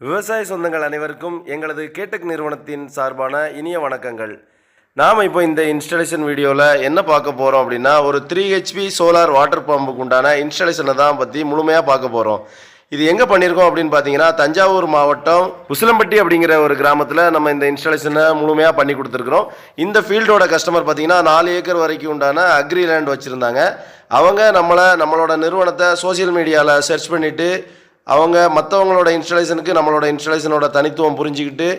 விவசாய சொந்தங்கள் அனைவருக்கும் எங்களது கேட்டக் நிறுவனத்தின் சார்பான இனிய வணக்கங்கள். நாம் இப்போ இந்த இன்ஸ்டலேஷன் வீடியோவில் என்ன பார்க்க போகிறோம் அப்படின்னா ஒரு த்ரீ ஹெச்பி சோலார் வாட்டர் பம்புக்கு உண்டான இன்ஸ்டலேஷனை தான் பற்றி முழுமையாக பார்க்க போகிறோம் இது எங்கே பண்ணியிருக்கோம் அப்படின்னு பார்த்தீங்கன்னா தஞ்சாவூர் மாவட்டம் உசிலம்பட்டி அப்படிங்கிற ஒரு கிராமத்தில் நம்ம இந்த இன்ஸ்டாலேஷனை முழுமையாக பண்ணி கொடுத்துருக்குறோம். இந்த ஃபீல்டோட கஸ்டமர் பார்த்தீங்கன்னா நாலு ஏக்கர் வரைக்கும் உண்டான அக்ரி லேண்ட் வச்சுருந்தாங்க. அவங்க நம்மளை நம்மளோட நிறுவனத்தை சோஷியல் மீடியாவில் சர்ச் பண்ணிவிட்டு அவங்க மற்றவங்களோட இன்ஸ்டலேஷனுக்கு நம்மளோட இன்ஸ்டலேஷனோட தனித்துவம் புரிஞ்சுக்கிட்டு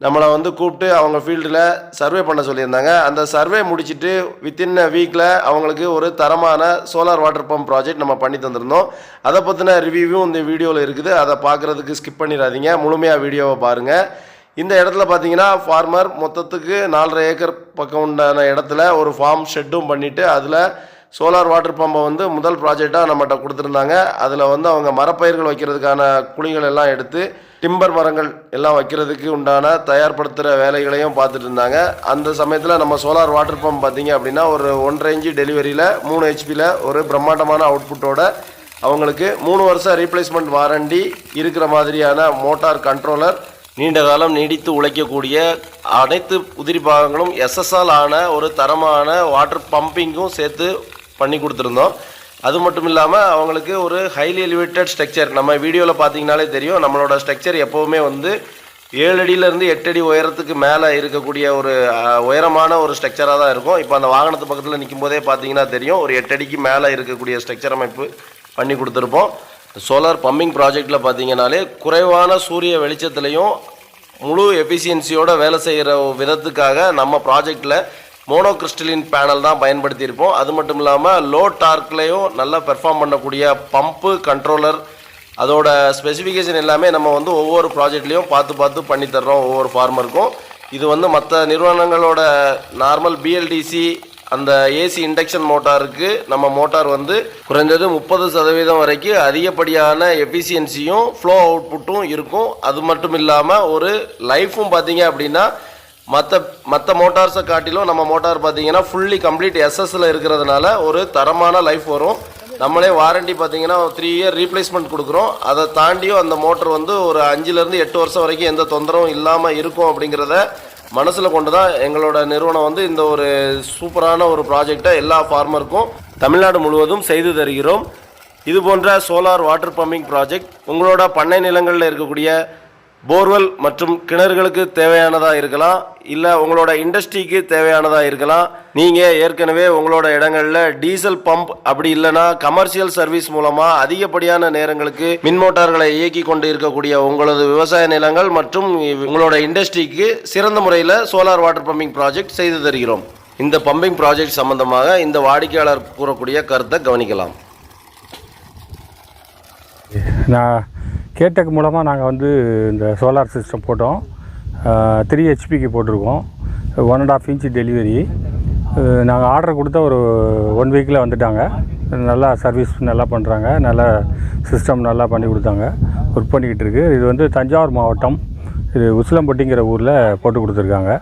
நம்மளை வந்து கூப்பிட்டு அவங்க ஃபீல்டில் சர்வே பண்ண சொல்லியிருந்தாங்க. அந்த சர்வே முடிச்சுட்டு வித்தின் அ வீக்கில் அவங்களுக்கு ஒரு தரமான சோலார் வாட்டர் பம்ப் ப்ராஜெக்ட் நம்ம பண்ணி தந்திருந்தோம். அதை பற்றின ரிவ்யூவும் இந்த வீடியோவில் இருக்குது. அதை பார்க்குறதுக்கு ஸ்கிப் பண்ணிடாதீங்க. முழுமையாக வீடியோவை பாருங்கள் இந்த இடத்துல பார்த்தீங்கன்னா ஃபார்மர் மொத்தத்துக்கு நாலரை ஏக்கர் பக்கம் உண்டான இடத்துல ஒரு ஃபார்ம் ஷெட்டும் பண்ணிவிட்டு அதில் சோலார் வாட்டர் பம்பை வந்து முதல் ப்ராஜெக்டாக நம்மகிட்ட கொடுத்துருந்தாங்க. அதில் வந்து அவங்க மரப்பயிர்கள் வைக்கிறதுக்கான குழிகள் எல்லாம் எடுத்து டிம்பர் மரங்கள் எல்லாம் வைக்கிறதுக்கு உண்டான தயார்படுத்துகிற வேலைகளையும் பார்த்துட்டு இருந்தாங்க. அந்த சமயத்தில் நம்ம சோலார் வாட்டர் பம்ப் பார்த்தீங்க அப்படின்னா ஒரு ஒன்றரை இன்ச்சு டெலிவரியில் மூணு ஹெச்பியில் ஒரு பிரம்மாண்டமான அவுட்புட்டோட அவங்களுக்கு மூணு வருஷம் ரீப்ளேஸ்மெண்ட் வாரண்டி இருக்கிற மாதிரியான மோட்டார் கண்ட்ரோலர் நீண்ட காலம் நீடித்து உழைக்கக்கூடிய அனைத்து உதிரி பாகங்களும் எஸ்எஸ்ஆல் ஆன ஒரு தரமான வாட்டர் பம்பிங்கும் சேர்த்து பண்ணி கொடுத்துருந்தோம். அது மட்டும் இல்லாமல் அவங்களுக்கு ஒரு ஹைலி எலிவேட்டட் ஸ்ட்ரக்சர் நம்ம வீடியோவில் பார்த்தீங்கனாலே தெரியும் நம்மளோட ஸ்ட்ரக்சர் எப்போவுமே வந்து ஏழு அடியிலேருந்து எட்டு அடி உயரத்துக்கு மேலே இருக்கக்கூடிய ஒரு உயரமான ஒரு ஸ்ட்ரக்சராக தான் இருக்கும். இப்போ அந்த வாகனத்து பக்கத்தில் நிற்கும் போதே பார்த்தீங்கன்னா தெரியும் ஒரு எட்டு அடிக்கு மேலே இருக்கக்கூடிய ஸ்ட்ரக்சர் அமைப்பு பண்ணி கொடுத்துருப்போம். சோலார் பம்பிங் ப்ராஜெக்டில் பார்த்தீங்கனாலே குறைவான சூரிய வெளிச்சத்துலையும் முழு எஃபிஷியன்சியோட வேலை செய்கிற விதத்துக்காக நம்ம ப்ராஜெக்டில் மோனோ கிறிஸ்டலின் பேனல் தான் பயன்படுத்தியிருப்போம். அது மட்டும் இல்லாமல் லோ டார்க்லேயும் நல்லா பெர்ஃபார்ம் பண்ணக்கூடிய பம்பு கண்ட்ரோலர் அதோட ஸ்பெசிஃபிகேஷன் எல்லாமே நம்ம வந்து ஒவ்வொரு ப்ராஜெக்ட்லேயும் பார்த்து பார்த்து பண்ணித்தர்றோம் ஒவ்வொரு ஃபார்மருக்கும் இது வந்து மற்ற நிறுவனங்களோட நார்மல் பிஎல்டிசி அந்த ஏசி இண்டக்ஷன் மோட்டாருக்கு நம்ம மோட்டார் வந்து குறைஞ்சது முப்பது சதவீதம் வரைக்கும் அதிகப்படியான எஃபிஷியன்சியும் ஃப்ளோ அவுட்புட்டும் இருக்கும். அது மட்டும் இல்லாமல் ஒரு லைஃப்பும் பார்த்தீங்க அப்படின்னா மற்ற மற்ற மோட்டார்ஸை காட்டிலும் நம்ம மோட்டார் பார்த்தீங்கன்னா ஃபுல்லி கம்ப்ளீட் எஸ்எஸ்ல இருக்கிறதுனால ஒரு தரமான லைஃப் வரும். நம்மளே வாரண்டி பார்த்தீங்கன்னா த்ரீ இயர் ரீப்ளேஸ்மெண்ட் கொடுக்குறோம். அதை தாண்டியும் அந்த மோட்டர் வந்து ஒரு அஞ்சுலேருந்து எட்டு வருஷம் வரைக்கும் எந்த தொந்தரவும் இல்லாமல் இருக்கும் அப்படிங்கிறத மனசில் கொண்டு தான் எங்களோட நிறுவனம் வந்து இந்த ஒரு சூப்பரான ஒரு ப்ராஜெக்டை எல்லா ஃபார்மருக்கும் தமிழ்நாடு முழுவதும் செய்து தருகிறோம். இது போன்ற சோலார் வாட்டர் பம்பிங் ப்ராஜெக்ட் உங்களோட பண்ணை நிலங்களில் இருக்கக்கூடிய போர்வெல் மற்றும் கிணறுகளுக்கு தேவையானதாக இருக்கலாம் இல்லை உங்களோட இண்டஸ்ட்ரிக்கு தேவையானதாக இருக்கலாம். நீங்கள் ஏற்கனவே உங்களோட இடங்களில் டீசல் பம்ப் அப்படி இல்லைன்னா கமர்ஷியல் சர்வீஸ் மூலமாக அதிகப்படியான நேரங்களுக்கு மின் மோட்டார்களை இயக்கி கொண்டு இருக்கக்கூடிய உங்களது விவசாய நிலங்கள் மற்றும் உங்களோட இண்டஸ்ட்ரிக்கு சிறந்த முறையில் சோலார் வாட்டர் பம்பிங் ப்ராஜெக்ட் செய்து தருகிறோம். இந்த பம்பிங் ப்ராஜெக்ட் சம்பந்தமாக இந்த வாடிக்கையாளர் கூறக்கூடிய கருத்தை கவனிக்கலாம். நான் கேட்டக் மூலமாக நாங்கள் வந்து இந்த சோலார் சிஸ்டம் போட்டோம். த்ரீ ஹெச்பிக்கு போட்டிருக்கோம். One and half inch delivery நாங்கள் ஆர்டர் கொடுத்தா ஒரு ஒன் வீக்கில் வந்துட்டாங்க. நல்லா சர்வீஸ் நல்லா பண்ணுறாங்க நல்லா சிஸ்டம் நல்லா பண்ணி கொடுத்தாங்க. ஒர்க் பண்ணிக்கிட்டு இருக்குது இது வந்து தஞ்சாவூர் மாவட்டம். இது உசிலம்பட்டிங்கிற ஊரில் போட்டு கொடுத்துருக்காங்க.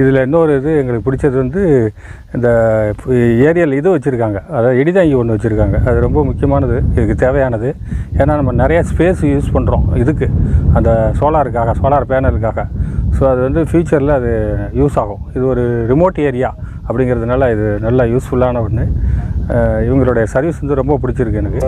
இதில் இன்னொரு இது எங்களுக்கு பிடிச்சது வந்து இந்த ஏரியல் இது வச்சுருக்காங்க. அதாவது இடிதாங்கி ஒன்று வச்சுருக்காங்க. அது ரொம்ப முக்கியமானது. இதுக்கு தேவையானது. ஏன்னா நம்ம நிறையா ஸ்பேஸ் யூஸ் பண்ணுறோம் இதுக்கு. அந்த சோலாருக்காக சோலார் பேனலுக்காக ஸோ அது வந்து ஃப்யூச்சரில் அது யூஸ் ஆகும். இது ஒரு ரிமோட் ஏரியா அப்படிங்கிறதுனால இது நல்லா யூஸ்ஃபுல்லான ஒன்று இவங்களுடைய சர்வீஸ் வந்து ரொம்ப பிடிச்சிருக்கு எனக்கு.